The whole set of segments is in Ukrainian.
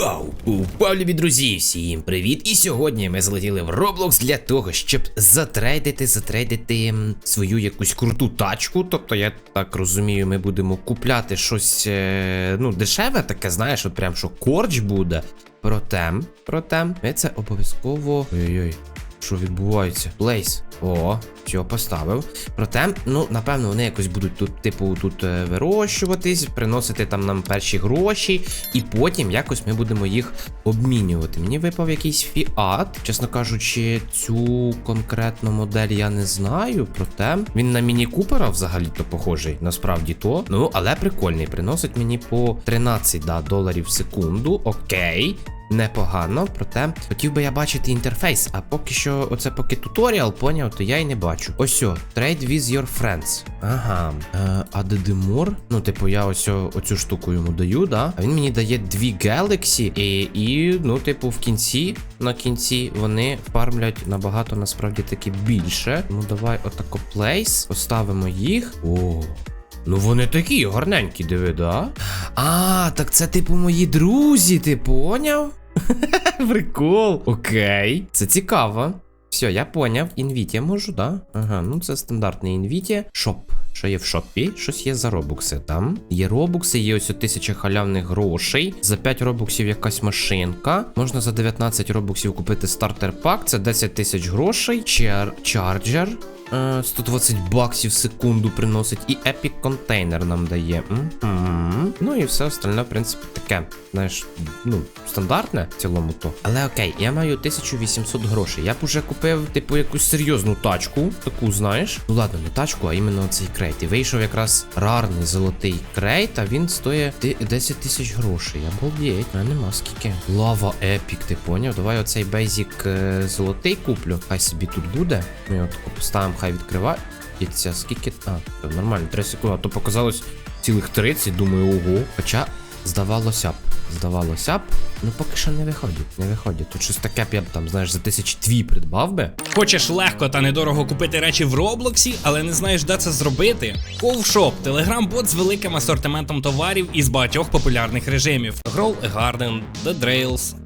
Вау! Упав любі друзі, всім привіт! І сьогодні ми залетіли в Roblox для того, щоб затрейдити, затрейдити свою якусь круту тачку. Тобто, я так розумію, ми будемо купляти щось е, ну, дешеве, таке, знаєш, от прям що корч буде. Проте, проте, ми це обов'язково. Ой-ой. Що відбувається? Плейс. О, все, поставив. Проте, ну, напевно, вони якось будуть тут, типу, тут е, вирощуватись, приносити там нам перші гроші, і потім якось ми будемо їх обмінювати. Мені випав якийсь фіат. Чесно кажучи, цю конкретну модель я не знаю. Проте він на міні Купера взагалі-то похожий, насправді то. Ну, але прикольний. Приносить мені по 13 да, доларів в секунду. Окей. Непогано, проте хотів би я бачити інтерфейс, а поки що, оце поки туторіал, поняв, то я й не бачу. Ось о, trade with your friends. Ага. Е, а Дедемор? Ну, типу, я ось оцю штуку йому даю, да? А він мені дає дві Galaxy, і, і ну, типу, в кінці, на кінці вони фармлять набагато насправді таки більше. Ну, давай отако place, поставимо їх. О. Ну вони такі гарненькі, диви, да? А, так це типу мої друзі, ти поняв? Прикол. Окей. Це цікаво. Все, я поняв. Інвіті можу, да? Ага, ну це стандартний інвіті. Шоп. Що є в шопі? Щось є за робукси. Там є робукси, є ось тисяча халявних грошей. За 5 робуксів якась машинка. Можна за 19 робуксів купити стартер пак. Це 10 тисяч грошей. Чар... Чарджер. Е, 120 баксів в секунду приносить. І епік контейнер нам дає. Мгм. Ну і все остальне, в принципі, таке. Знаєш, ну, стандартне в цілому то. Але окей, я маю 1800 грошей. Я б уже купив, типу, якусь серйозну тачку. Таку, знаєш. Ну ладно, не тачку, а іменно цей крейт. І вийшов якраз рарний золотий крейт, а він стоїть 10 тисяч грошей. Обалдеть, а нема скільки. Лава епік, ти поняв? Давай оцей бейзік е, золотий куплю. Хай собі тут буде. Ми його поставимо, хай відкриває. І це скільки. А, нормально, 3 секунди, а то показалось цілих 30, думаю, ого. Хоча, здавалося б, здавалося б, ну поки що не виходить, не виходить. Тут щось таке б я б там, знаєш, за тисяч дві придбав би. Хочеш легко та недорого купити речі в Роблоксі, але не знаєш, де це зробити? Ковшоп телеграм-бот з великим асортиментом товарів із багатьох популярних режимів: Grow a Garden, The Drails,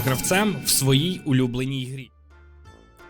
гравцем в своїй улюбленій грі.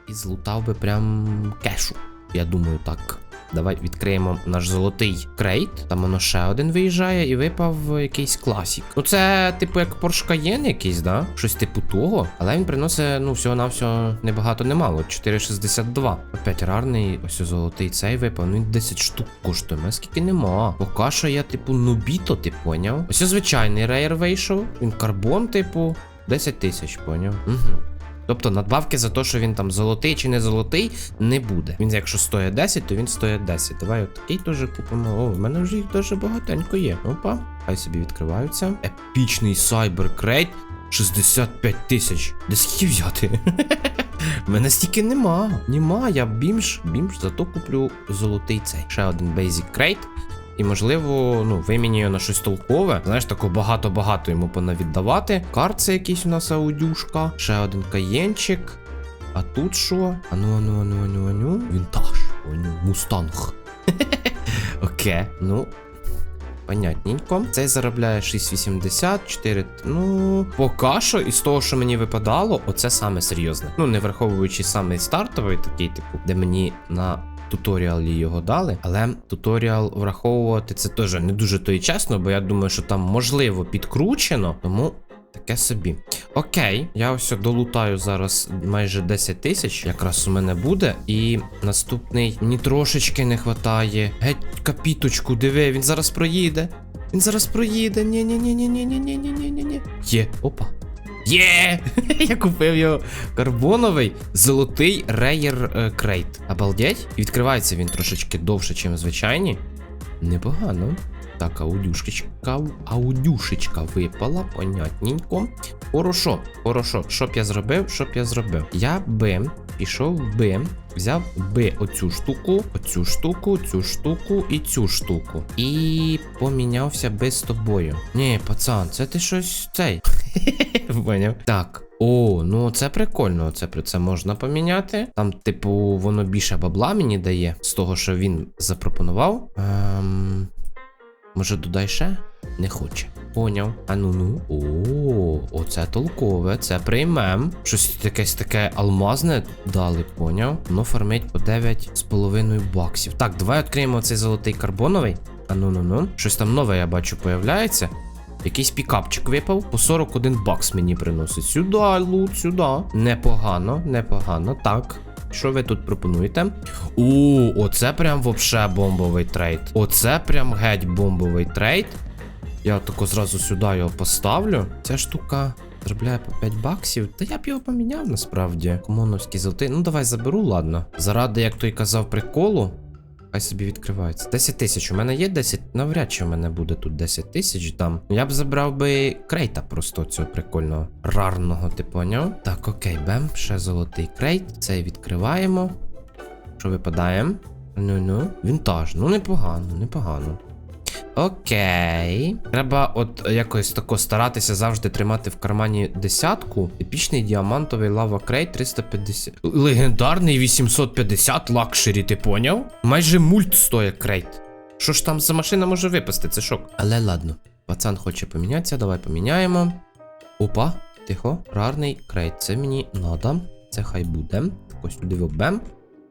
І злутав би прям кешу. Я думаю, так. Давай відкриємо наш золотий крейт. Там воно ще один виїжджає і випав якийсь класік. Ну це, типу, як Porsche Cayenne якийсь, да? Щось типу того. Але він приносить, ну, всього-навсього небагато немало. 4,62. Опять рарний, ось золотий цей випав. Ну він 10 штук коштує. Мене скільки нема. Поки що я, типу, нубіто, ти поняв? Ось звичайний рейер вийшов. Він карбон, типу, 10 тисяч, поняв? Угу. Тобто надбавки за те, що він там золотий чи не золотий, не буде. Він якщо стоїть 10, то він стоїть 10. Давай от такий теж купимо. О, в мене вже їх дуже багатенько є. Опа, хай собі відкриваються. Епічний Crate 65 тисяч. Де скільки взяти? Мене стільки нема. Нема, я бімж, бімж, зато куплю золотий цей. Ще один Basic Crate. І, можливо, ну, вимінюю на щось толкове. Знаєш, тако багато-багато йому понавіддавати. Карце якийсь у нас аудюшка. Ще один каєнчик. А тут що? Ану, ану, ану, ану, ану. Вінтаж. Ану, мустанг. Окей, ну. Понятненько. Цей заробляє 6,80, 4. Ну, поки що, із того, що мені випадало, оце саме серйозне. Ну, не враховуючи саме стартовий, такий, типу, де мені на туторіалі його дали. Але туторіал враховувати це теж не дуже то і чесно, бо я думаю, що там можливо підкручено, тому. Таке собі. Окей, я ось долутаю зараз майже 10 тисяч, якраз у мене буде. І наступний мені трошечки не вистачає. Геть капіточку, диви, він зараз проїде. Він зараз проїде. ні ні ні ні ні ні ні ні ні ні ні Є. Опа. Є! Я купив його карбоновий золотий рейер е, крейт. Обалдеть? І відкривається він трошечки довше, ніж звичайні. Непогано. Так, аудюшечка, аудюшечка випала, понятненько. Хорошо, хорошо. Що б я зробив? Що б я зробив? Я би пішов би, взяв би оцю штуку, оцю штуку, цю штуку і цю штуку. І помінявся би з тобою. Ні, пацан, це ти щось цей. Поняв. Так. О, ну це прикольно. Це це можна поміняти. Там, типу, воно більше бабла мені дає з того, що він запропонував. Ем... Може, додай ще? Не хоче. Поняв. А ну ну. О, оце толкове, це приймем. Щось якесь таке алмазне дали, поняв. Воно фармить по 9,5 баксів. Так, давай відкриємо цей золотий карбоновий. А ну ну ну. Щось там нове, я бачу, появляється. Якийсь пікапчик випав, по 41 бакс мені приносить. Сюди, лут, сюди. Непогано, непогано. Так. Що ви тут пропонуєте? О, оце прям вообще бомбовий трейд. Оце прям геть бомбовий трейд. Я тако зразу сюди його поставлю. Ця штука заробляє по 5 баксів. Та я б його поміняв насправді. Комоновський золотий. Ну давай заберу, ладно. Заради, як той казав, приколу. Хай собі відкривається. 10 тисяч. У мене є 10. Навряд чи у мене буде тут 10 тисяч там. Я б забрав би крейта просто цього прикольного. Рарного, ти поняв? Так, окей, бем. Ще золотий крейт. Цей відкриваємо. Що випадаємо? Ну ну. Вінтаж. Ну непогано, непогано. Окей. Треба от якось тако старатися завжди тримати в кармані десятку. Епічний діамантовий лава крейт 350. Легендарний 850 лакшері, ти поняв? Майже мульт стоїть крейт. Що ж там за машина може випасти? Це шок. Але ладно. Пацан хоче помінятися, давай поміняємо. Опа, тихо, рарний крейт. Це мені надо. Це хай буде. Так ось сюди вобем.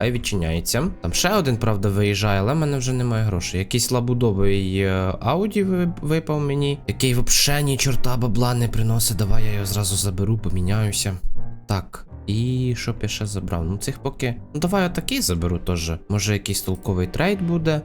Хай відчиняється. Там ще один, правда, виїжджає, але в мене вже немає грошей. Якийсь лабудовий е, ауді випав мені, який взагалі ні чорта бабла не приносить. Давай я його зразу заберу, поміняюся. Так. І що б я ще забрав? Ну цих поки. Ну давай отакий заберу теж. Може якийсь толковий трейд буде.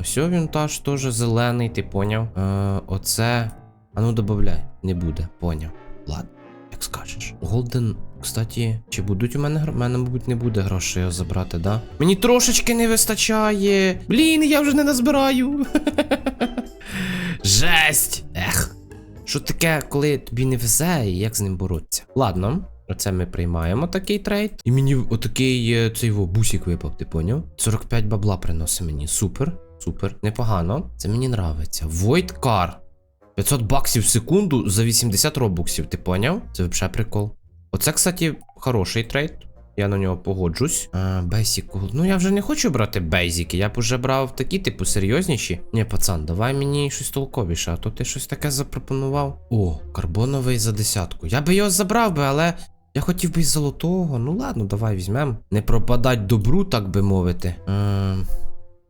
Ось о, вінтаж теж зелений, ти поняв? Е, оце. А ну добавляй. Не буде, поняв. Ладно, як скажеш. Голден, кстати, чи будуть у мене гро- У мене, мабуть, не буде грошей забрати, да? Мені трошечки не вистачає. Блін, я вже не назбираю. Жесть! Ех. Що таке, коли тобі не везе, і як з ним боротися? Ладно. Оце ми приймаємо такий трейд. І мені отакий е, цей во бусик випав, ти поняв? 45 бабла приносить мені. Супер, супер, непогано. Це мені нравиться. Void Car. 500 баксів в секунду за 80 робоксів, ти поняв? Це взагалі прикол. Оце, кстати, хороший трейд. Я на нього погоджусь. Basic Ну я вже не хочу брати бейзики. Я б уже брав такі, типу, серйозніші. Ні, пацан, давай мені щось толковіше, а то ти щось таке запропонував. О, карбоновий за десятку. Я би його забрав би, але я хотів би із золотого. Ну ладно, давай візьмем. Не пропадать добру, так би мовити. Ем...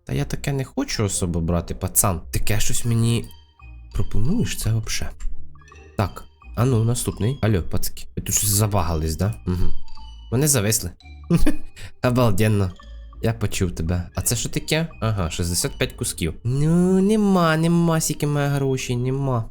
Та я таке не хочу особо брати, пацан. Таке щось мені пропонуєш, це вообще. Так, а ну, наступний. Алло, пацки. Ви тут щось забагались, да? Угу. Вони зависли. Обалденно. Я почув тебе. А це що таке? Ага, 65 кусків. Ну, нема, нема, сіки має гроші, нема.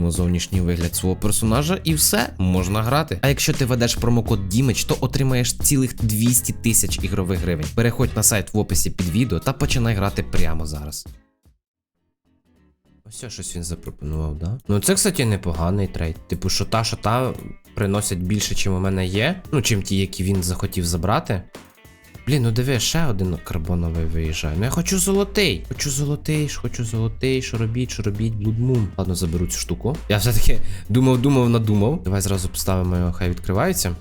зовнішній вигляд свого персонажа і все можна грати. А якщо ти ведеш промокод Дімич, то отримаєш цілих 200 тисяч ігрових гривень. Переходь на сайт в описі під відео та починай грати прямо зараз. Ось щось він запропонував, да? Ну це, кстати, непоганий трейд. Типу, що та, що та приносять більше, чим у мене є. Ну, чим ті, які він захотів забрати. Блін, ну диви, ще один карбоновий виїжджає. Ну я хочу золотий. Хочу золотий, хочу золотий, що робіть, що робіть, блудмум. Ладно, заберу цю штуку. Я все-таки думав, думав, надумав. Давай зразу поставимо його, хай відкривається.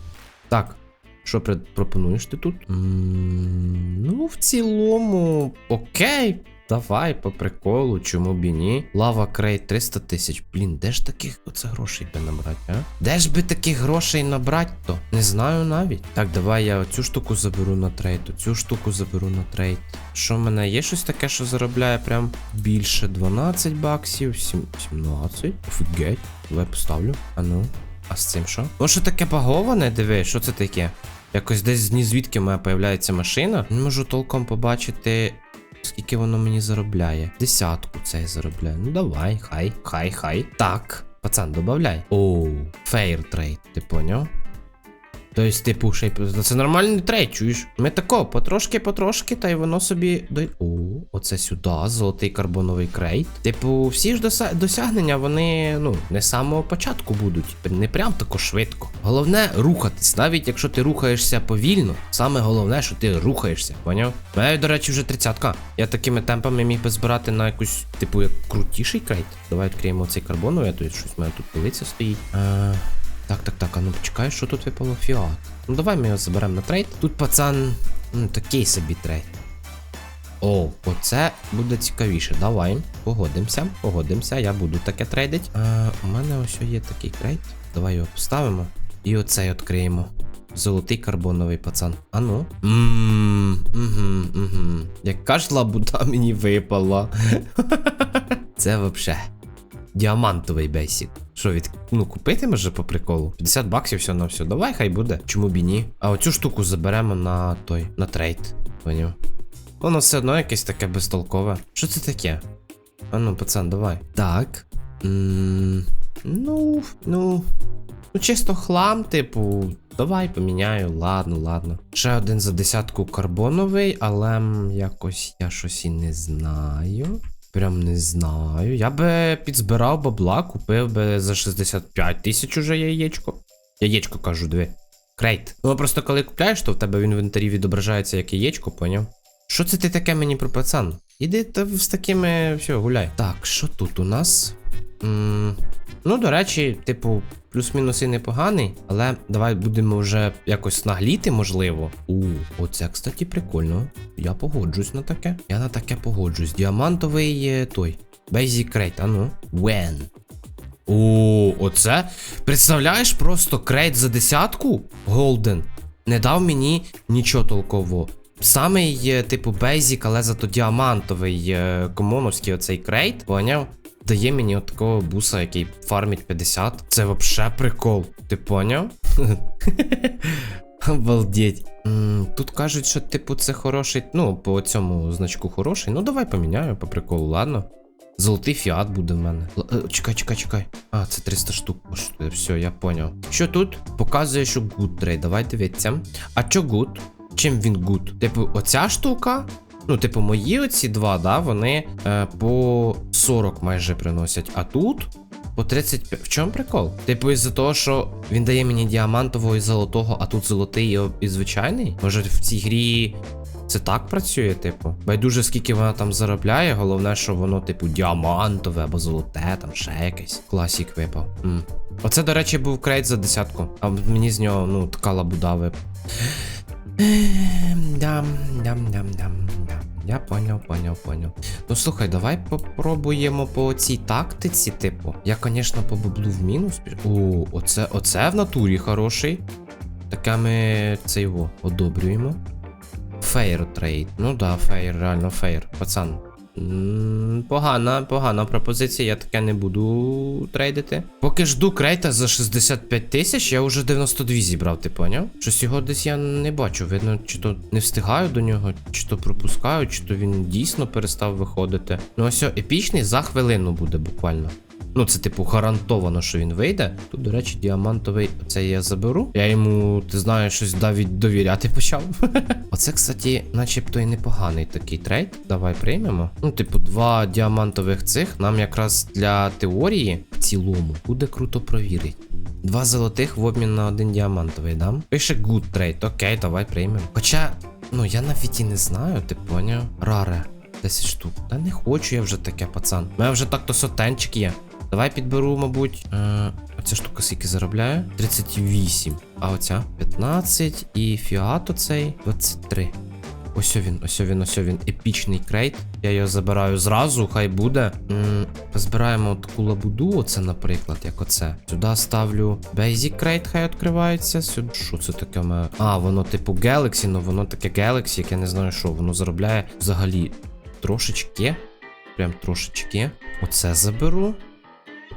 Так. Що пропонуєш ти тут? м ну, в цілому, окей. Давай по приколу, чому б і ні. Лава крейт 300 тисяч. Блін, де ж таких оце грошей би набрати, а? Де ж би таких грошей набрати то? Не знаю навіть. Так, давай я оцю штуку заберу на трейд, оцю штуку заберу на трейд. Що в мене є щось таке, що заробляє прям більше 12 баксів, сім- 17. Офігеть. Давай поставлю. А ну. А з цим що? О, що таке баговане? Диви, що це таке? Якось десь ні звідки в мене появляється машина. Не можу толком побачити, скільки воно мені заробляє. Десятку цей заробляє. Ну давай, хай, хай, хай. Так, пацан, добавляй. Оу, фейр трейд, ти поняв? Тобто, типу, ще й це нормальний трейд, чуєш? Ми тако, потрошки-потрошки, та й воно собі до. О, оце сюди, золотий карбоновий крейт. Типу, всі ж доса- досягнення, вони, ну, не з самого початку будуть, не прям тако швидко. Головне рухатись, навіть якщо ти рухаєшся повільно, саме головне, що ти рухаєшся, поняв? Мене, до речі, вже тридцятка. Я такими темпами міг би збирати на якусь, типу, як крутіший крейт. Давай відкриємо цей карбоновий, а то щось в мене тут полиця стоїть. Е, так, так, так, а ну почекай, що тут випало фіат. Ну давай ми його заберемо на трейд. Тут пацан, ну такий собі трейд. О, оце буде цікавіше. Давай, погодимося, погодимося, я буду таке трейдить. А, у мене ось є такий трейд. Давай його поставимо. І оцей відкриємо. Золотий карбоновий пацан. А ну. Яка ж лабуда мені випала. Це вообще. Діамантовий бейсік. Що від. Ну, купити може по приколу? 50 баксів все на все. Давай, хай буде. Чому б і ні? А оцю штуку заберемо на той, на трейд. Поняв? Воно все одно якесь таке безтолкове. Що це таке? А ну, пацан, давай. Так. м ну, ну. Ну, чисто хлам, типу. Давай поміняю, ладно, ладно. Ще один за десятку карбоновий, але м, якось я щось і не знаю. Прям не знаю. Я би підзбирав бабла, купив би за 65 тисяч уже яєчко. Яєчко кажу, диви. Крейт. Ну просто коли купляєш, то в тебе в інвентарі відображається як яєчко, поняв? Що це ти таке мені про пацан? Іди та з такими все, гуляй. Так, що тут у нас? М ну, до речі, типу, плюс-мінус і непоганий, але давай будемо вже якось нагліти, можливо. У, оце, кстати, прикольно. Я погоджусь на таке. Я на таке погоджусь. Діамантовий е, той. Basic Crate, а ну. When? О, оце. Представляєш просто крейт за десятку? Голден. Не дав мені нічого толкового. Самий, е, типу, бейзік, але зато діамантовий е, комоновський оцей крейт, поняв? Дає мені от такого буса, який фармить 50. Це вообще прикол. Ти поняв? Обалдеть. Тут кажуть, що, типу, це хороший. Ну, по цьому значку хороший. Ну, давай поміняю по приколу, ладно. Золотий фіат буде в мене. Л- е, чекай, чекай, чекай. А, це 300 штук. Все, я поняв. Що тут? Показує, що good трейд. Давай дивіться. А що good? Чим він good? Типу, оця штука. Ну, типу, мої оці два, да, вони е, по 40 майже приносять. А тут по 35. В чому прикол? Типу, із-за того, що він дає мені діамантового і золотого, а тут золотий і, звичайний? Може в цій грі це так працює, типу? Байдуже, скільки вона там заробляє, головне, що воно, типу, діамантове або золоте, там ще якесь. Класік випав. М. Оце, до речі, був крейт за десятку. А мені з нього, ну, така лабуда випала. Ем, дам, дам, дам, дам. Я поняв, поняв, поняв. Ну слухай, давай попробуємо по цій тактиці, типу. Я, звісно, по баблу в мінус. О, оце, оце в натурі хороший. Таке ми це його одобрюємо. Фейр трейд. Ну да, фейр, реально фейр. Пацан. Погана, погана пропозиція, я таке не буду трейдити. Поки жду крейта за 65 тисяч, я вже 92 зібрав, ти поняв? Щось його десь я не бачу. Видно, чи то не встигаю до нього, чи то пропускаю, чи то він дійсно перестав виходити. Ну ось епічний за хвилину буде буквально. Ну, це, типу, гарантовано, що він вийде. Тут, до речі, діамантовий це я заберу. Я йому, ти знаєш, щось навіть довіряти почав. Оце, кстати, начебто і непоганий такий трейд. Давай приймемо. Ну, типу, два діамантових цих нам якраз для теорії в цілому буде круто провірити. Два золотих в обмін на один діамантовий, дам? Пише good trade. Окей, давай приймемо. Хоча, ну я навіть і не знаю, ти поняв? Раре. 10 штук. Та не хочу я вже таке, пацан. У мене вже так-то сотенчик є. Давай підберу, мабуть. Е, оця штука скільки заробляє? 38. А оця 15 і фіат оцей 23. Ось він, ось він, ось він. Епічний крейт. Я його забираю зразу, хай буде. Позбираємо таку лабуду, оце, наприклад, як оце. Сюди ставлю Basic крейт, хай відкривається. Сюди. Що це таке? мене? А, воно типу Galaxy, ну воно таке Galaxy, яке не знаю що. Воно заробляє взагалі трошечки. Прям трошечки. Оце заберу.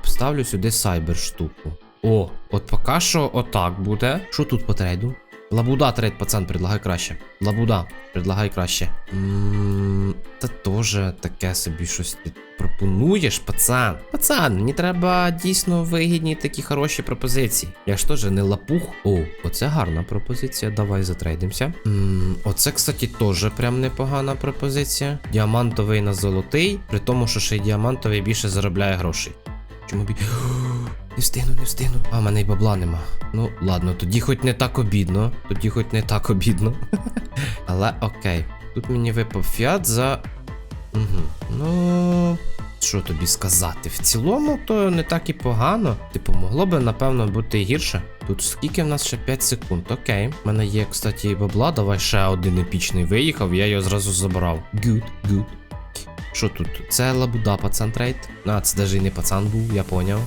Поставлю сюди сайбер штуку. О, от поки що отак буде. Що тут по трейду? Лабуда трейд, пацан, предлагай краще. Лабуда, предлагай краще. Ммм, та теж таке собі щось ти пропонуєш, пацан. Пацан, мені треба дійсно вигідні такі хороші пропозиції. Я ж теж не лапух. О, оце гарна пропозиція. Давай затрейдимося. Ммм, оце, кстати, теж прям непогана пропозиція. Діамантовий на золотий, при тому, що ще й діамантовий більше заробляє грошей. Чому бі. Не встигну, не встигну. А, в мене й бабла нема. Ну, ладно, тоді хоч не так обідно. Тоді хоч не так обідно. Але окей. Тут мені випав фіат за. Угу. Ну. Що тобі сказати? В цілому, то не так і погано. Типу, могло би, напевно, бути гірше. Тут скільки в нас ще 5 секунд. Окей. У мене є, кстати, бабла. Давай ще один епічний виїхав, я його зразу забрав. Good, good. Що тут? Це лабуда пацан трейд. А, це навіть і не пацан був, я поняв.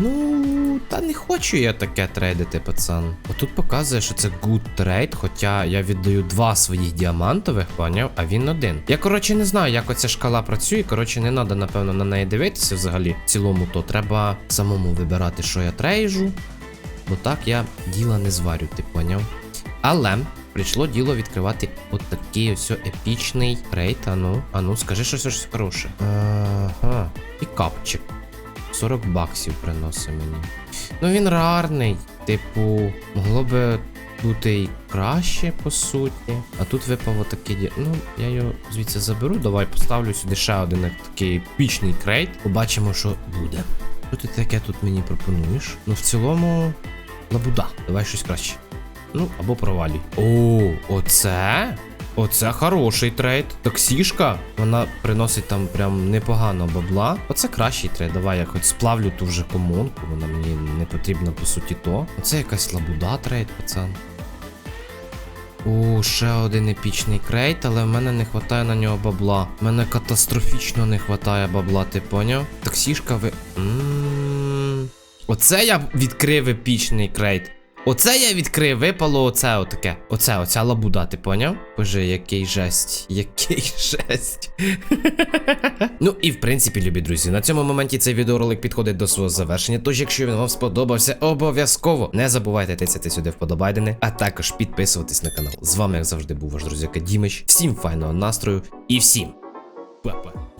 Ну, та не хочу я таке трейдити, пацан. Отут показує, що це good трейд, хоча я віддаю два своїх діамантових, поняв, а він один. Я, коротше, не знаю, як оця шкала працює. Коротше, не треба, напевно, на неї дивитися взагалі. В цілому, то треба самому вибирати, що я трейжу. Бо так я діла не зварю, ти поняв. Але прийшло діло відкривати от такий ось епічний рейд. Ану, ану, скажи щось щось хороше. Ага. Пікапчик. 40 баксів приносить мені. Ну він рарний. Типу, могло би бути і краще, по суті. А тут випав отакий ді... Ну, я його звідси заберу. Давай поставлю сюди ще один такий епічний крейт. Побачимо, що буде. Що ти таке тут мені пропонуєш? Ну, в цілому, лабуда. Давай щось краще. Ну, або провалюй. О, оце? Оце хороший трейд. Таксішка, вона приносить там прям непогано бабла. Оце кращий трейд. Давай я хоч сплавлю ту вже комонку, вона мені не потрібна по суті то. Оце якась лабуда трейд, пацан. О, ще один епічний крейт, але в мене не вистачає на нього бабла. В мене катастрофічно не вистачає бабла, ти поняв? Таксішка ви. М. Оце я відкрив епічний крейт. Оце я відкрив, випало оце отаке. Оце, оця лабуда, ти поняв? Боже, який жесть. Який жесть. ну і в принципі, любі друзі, на цьому моменті цей відеоролик підходить до свого завершення. Тож, якщо він вам сподобався, обов'язково не забувайте тицяти сюди вподобайдени, а також підписуватись на канал. З вами, як завжди, був ваш друзяка Дімич. Всім файного настрою і всім па-па.